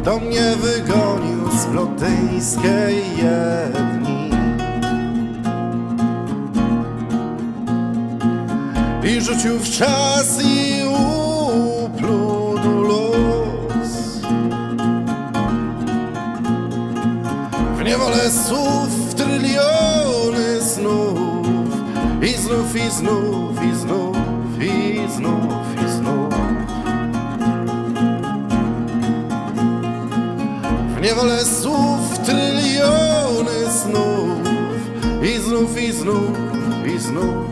Kto mnie wygonił z plotyńskiej jedni? I rzucił w czas i upluł los. W niewolę słów w tryliony snów I znów, i znów, i znów, i znów, i znów W niewolę słów tryliony snów. I znów, i znów, i znów,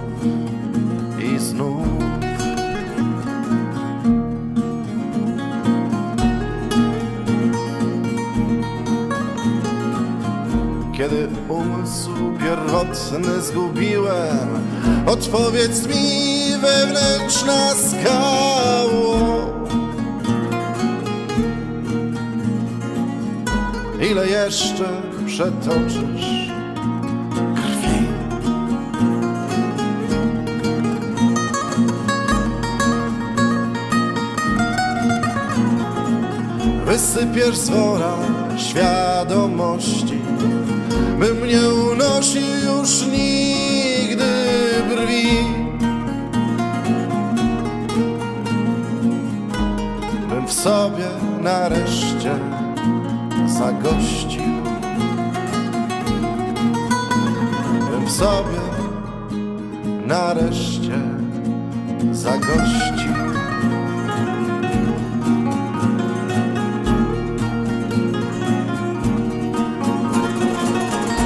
i znów. Kiedy umysł pierwotny zgubiłem Odpowiedz mi wewnętrzna skało Ile jeszcze przetoczysz krwi? Wysypiesz z wora świadomości Bym nie unosił już nigdy brwi Bym w sobie nareszcie sobie nareszcie zagościł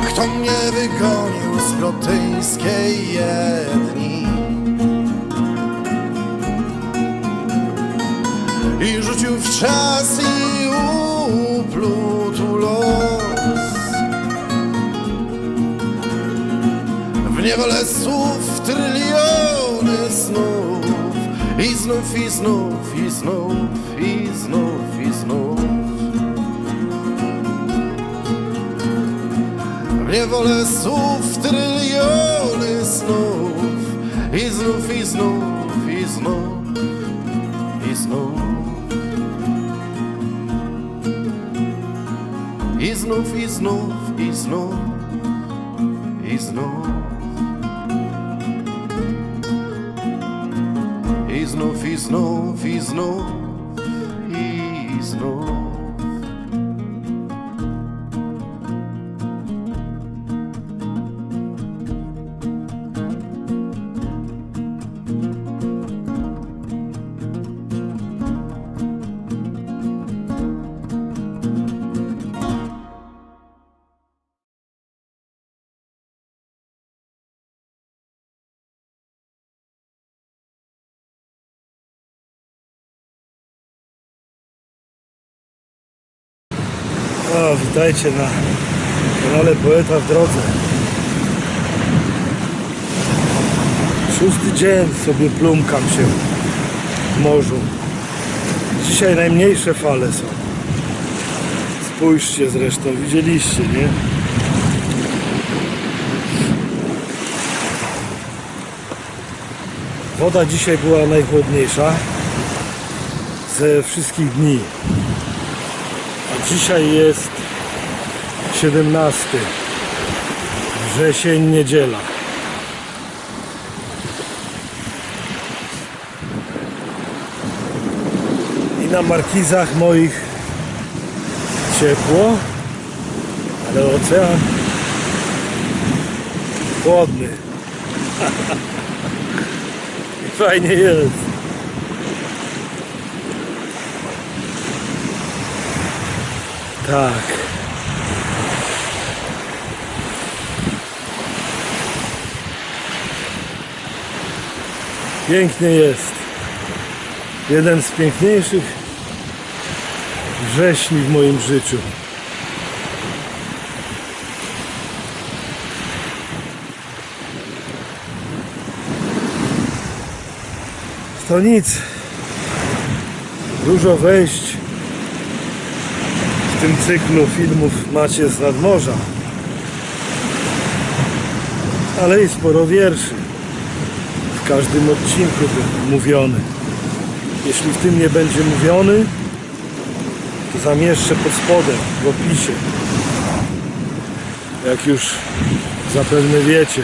Kto mnie wygonił z plotyńskiej jedni? I rzucił w czas i los W niewolę słów tryliony snów I znów, i znów, i znów, i znów, i znów W niewolę słów tryliony snów I znów, i znów, i znów, i znów I znów, i znów, i znów, i znów I znów, i znów, O, witajcie na kanale Poeta w Drodze. Szósty dzień sobie plumkam się w morzu. Dzisiaj najmniejsze fale są. Spójrzcie zresztą, widzieliście, nie? Woda dzisiaj była najchłodniejsza ze wszystkich dni. Dzisiaj jest 17 wrzesień, niedziela. I na markizach moich ciepło, ale ocean chłodny. I fajnie jest. Tak. Pięknie jest. Jeden z piękniejszych wrześni w moim życiu. To nic. Dużo wejść tym cyklu filmów macie z nadmorza. Ale i sporo wierszy. W każdym odcinku mówiony. Jeśli w tym nie będzie mówiony, to zamieszczę pod spodem w opisie. Jak już zapewne wiecie.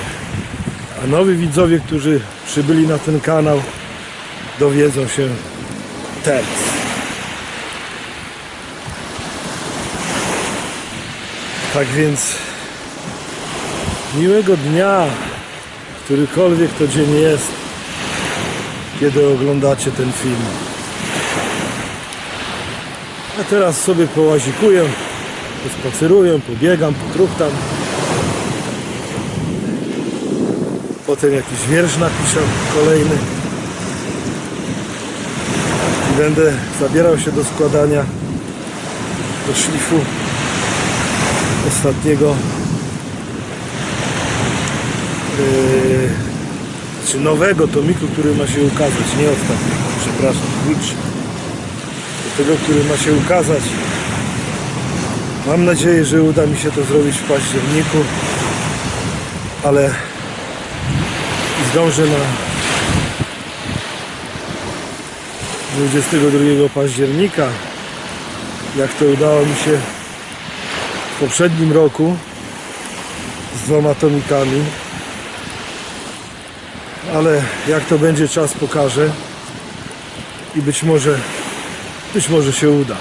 A nowi widzowie, którzy przybyli na ten kanał, dowiedzą się teraz. Tak więc miłego dnia, którykolwiek to dzień jest, kiedy oglądacie ten film. A teraz sobie połazikuję, pospaceruję, pobiegam, potruchtam. Potem jakiś wiersz napiszę kolejny. I będę zabierał się do składania do szlifu ostatniego yy, czy nowego tomiku, który ma się ukazać, nie ostatniego, przepraszam. Do tego, który ma się ukazać. Mam nadzieję, że uda mi się to zrobić w październiku, ale zdążę na 22 października, jak to udało mi się w poprzednim roku z dwoma tomikami. Ale jak to będzie czas pokaże. I być może być może się uda.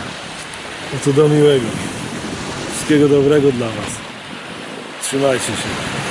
No to do miłego. Wszystkiego dobrego dla Was. Trzymajcie się